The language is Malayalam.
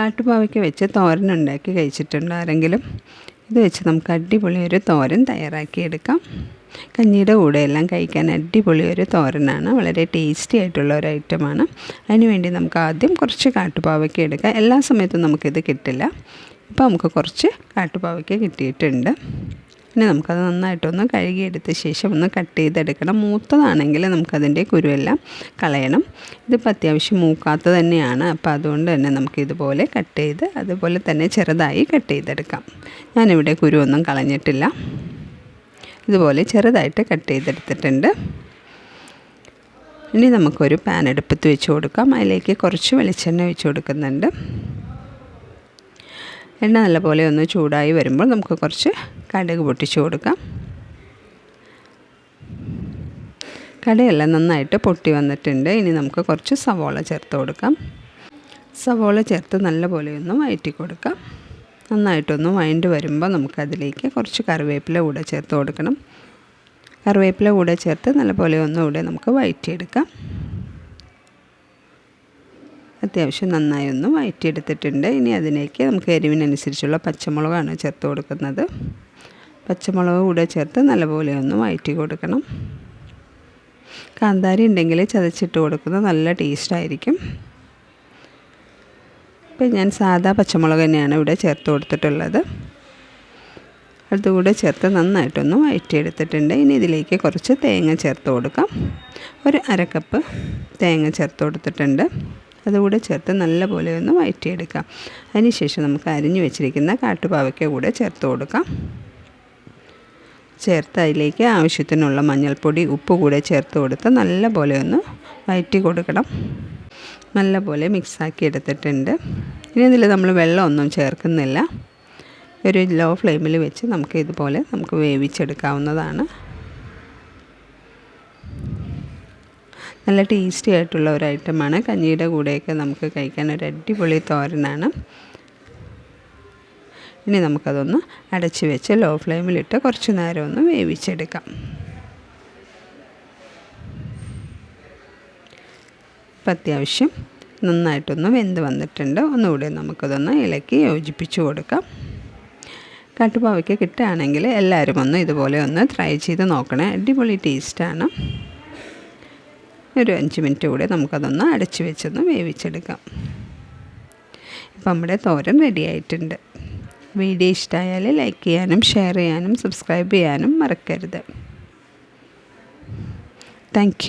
കാട്ടുപാവയ്ക്ക വെച്ച് തോരൻ ഉണ്ടാക്കി കഴിച്ചിട്ടുണ്ട് ആരെങ്കിലും? ഇത് വെച്ച് നമുക്ക് അടിപൊളി ഒരു തോരൻ തയ്യാറാക്കിയെടുക്കാം കഞ്ഞിയുടെ കൂടെ എല്ലാം കഴിക്കാൻ അടിപൊളി ഒരു തോരനാണ്. വളരെ ടേസ്റ്റി ആയിട്ടുള്ള ഒരു ഐറ്റമാണ്. അതിനുവേണ്ടി നമുക്ക് ആദ്യം കുറച്ച് കാട്ടുപാവയ്ക്ക എടുക്കാം. എല്ലാ സമയത്തും നമുക്കിത് കിട്ടില്ല. ഇപ്പോൾ നമുക്ക് കുറച്ച് കാട്ടുപാവയ്ക്ക കിട്ടിയിട്ടുണ്ട്. ഇനി നമുക്കത് നന്നായിട്ടൊന്ന് കഴുകിയെടുത്ത ശേഷം ഒന്ന് കട്ട് ചെയ്തെടുക്കണം. മൂത്തതാണെങ്കിൽ നമുക്കതിന്റെ കുരുവെല്ലാം കളയണം. ഇതിപ്പോൾ അത്യാവശ്യം മൂക്കാത്ത തന്നെയാണ്. അപ്പോൾ അതുകൊണ്ട് തന്നെ നമുക്കിതുപോലെ കട്ട് ചെയ്ത് അതുപോലെ തന്നെ ചെറുതായി കട്ട് ചെയ്തെടുക്കാം. ഞാനിവിടെ കുരുവൊന്നും കളഞ്ഞിട്ടില്ല. ഇതുപോലെ ചെറുതായിട്ട് കട്ട് ചെയ്തെടുത്തിട്ടുണ്ട്. ഇനി നമുക്കൊരു പാൻ അടുപ്പത്ത് വെച്ച് കൊടുക്കാം. അതിലേക്ക് കുറച്ച് വെളിച്ചെണ്ണ വെച്ച് കൊടുക്കുന്നുണ്ട്. എണ്ണ നല്ലപോലെ ഒന്ന് ചൂടായി വരുമ്പോൾ നമുക്ക് കുറച്ച് കടുക് പൊട്ടിച്ച് കൊടുക്കാം. കടയെല്ലാം നന്നായിട്ട് പൊട്ടി വന്നിട്ടുണ്ട്. ഇനി നമുക്ക് കുറച്ച് സവോള ചേർത്ത് കൊടുക്കാം. സവോള ചേർത്ത് നല്ലപോലെ ഒന്ന് വഴറ്റി കൊടുക്കാം. നന്നായിട്ടൊന്ന് വഴണ്ട് വരുമ്പോൾ നമുക്കതിലേക്ക് കുറച്ച് കറിവേപ്പില കൂടെ ചേർത്ത് കൊടുക്കണം. കറിവേപ്പില കൂടെ ചേർത്ത് നല്ലപോലെ ഒന്നുകൂടെ നമുക്ക് വഴറ്റിയെടുക്കാം അത്യാവശ്യം നന്നായി ഒന്ന് വഴറ്റിയെടുത്തിട്ടുണ്ട് ഇനി അതിലേക്ക് നമുക്ക് എരിവിനനുസരിച്ചുള്ള പച്ചമുളകാണ് ചേർത്ത് കൊടുക്കുന്നത്. പച്ചമുളക് കൂടെ ചേർത്ത് നല്ലപോലെ ഒന്ന് വഴറ്റി കൊടുക്കണം. കാന്താരി ഉണ്ടെങ്കിൽ ചതച്ചിട്ട് കൊടുക്കുന്നത് നല്ല ടേസ്റ്റായിരിക്കും ഇപ്പം ഞാൻ സാധാ പച്ചമുളക് തന്നെയാണ് ഇവിടെ ചേർത്ത് കൊടുത്തിട്ടുള്ളത്. അതുകൂടെ ചേർത്ത് നന്നായിട്ടൊന്ന് വഴറ്റിയെടുത്തിട്ടുണ്ട് ഇനി ഇതിലേക്ക് കുറച്ച് തേങ്ങ ചേർത്ത് കൊടുക്കാം. ഒരു അരക്കപ്പ് തേങ്ങ ചേർത്ത് കൊടുത്തിട്ടുണ്ട്. അതുകൂടെ ചേർത്ത് നല്ലപോലെ ഒന്ന് വഴറ്റിയെടുക്കാം. അതിനുശേഷം നമുക്ക് അരിഞ്ഞു വെച്ചിരിക്കുന്ന കാട്ടുപാവയ്ക്ക കൂടെ ചേർത്ത് കൊടുക്കാം. ചേർത്ത് അതിലേക്ക് ആവശ്യത്തിനുള്ള മഞ്ഞൾപ്പൊടി ഉപ്പ് കൂടെ ചേർത്ത് കൊടുത്ത് നല്ലപോലെ ഒന്ന് വഴറ്റി കൊടുക്കണം. നല്ലപോലെ മിക്സാക്കി എടുത്തിട്ടുണ്ട്. ഇനി ഇതിൽ നമ്മൾ വെള്ളമൊന്നും ചേർക്കുന്നില്ല. ഒരു ലോ ഫ്ലെയിമിൽ വെച്ച് നമുക്ക് ഇതുപോലെ നമുക്ക് വേവിച്ചെടുക്കാവുന്നതാണ്. നല്ല ടേസ്റ്റി ആയിട്ടുള്ള ഒരു ഐറ്റമാണ്. കഞ്ഞിയുടെ കൂടെയൊക്കെ നമുക്ക് കഴിക്കാൻ ഒരു അടിപൊളി തോരനാണ്. ഇനി നമുക്കതൊന്ന് അടച്ച് വെച്ച് ലോ ഫ്ലെയിമിലിട്ട് കുറച്ച് നേരം ഒന്ന് വേവിച്ചെടുക്കാം. ഇപ്പം അത്യാവശ്യം നന്നായിട്ടൊന്ന് വെന്ത് വന്നിട്ടുണ്ട്. ഒന്നുകൂടി നമുക്കതൊന്ന് ഇളക്കി യോജിപ്പിച്ച് കൊടുക്കാം. കാട്ടുപാവയ്ക്ക് കിട്ടുകയാണെങ്കിൽ എല്ലാവരും ഒന്ന് ഇതുപോലെ ഒന്ന് ട്രൈ ചെയ്ത് നോക്കണേ. അടിപൊളി ടേസ്റ്റാണ് ഒരു അഞ്ച് മിനിറ്റ് കൂടെ നമുക്കതൊന്ന് അടച്ചു വെച്ചൊന്ന് വേവിച്ചെടുക്കാം. ഇപ്പം നമ്മുടെ തോരൻ റെഡി ആയിട്ടുണ്ട്. വീഡിയോ ഇഷ്ടമായാൽ ലൈക്ക് ചെയ്യാനും ഷെയർ ചെയ്യാനും സബ്സ്ക്രൈബ് ചെയ്യാനും മറക്കരുത്. താങ്ക്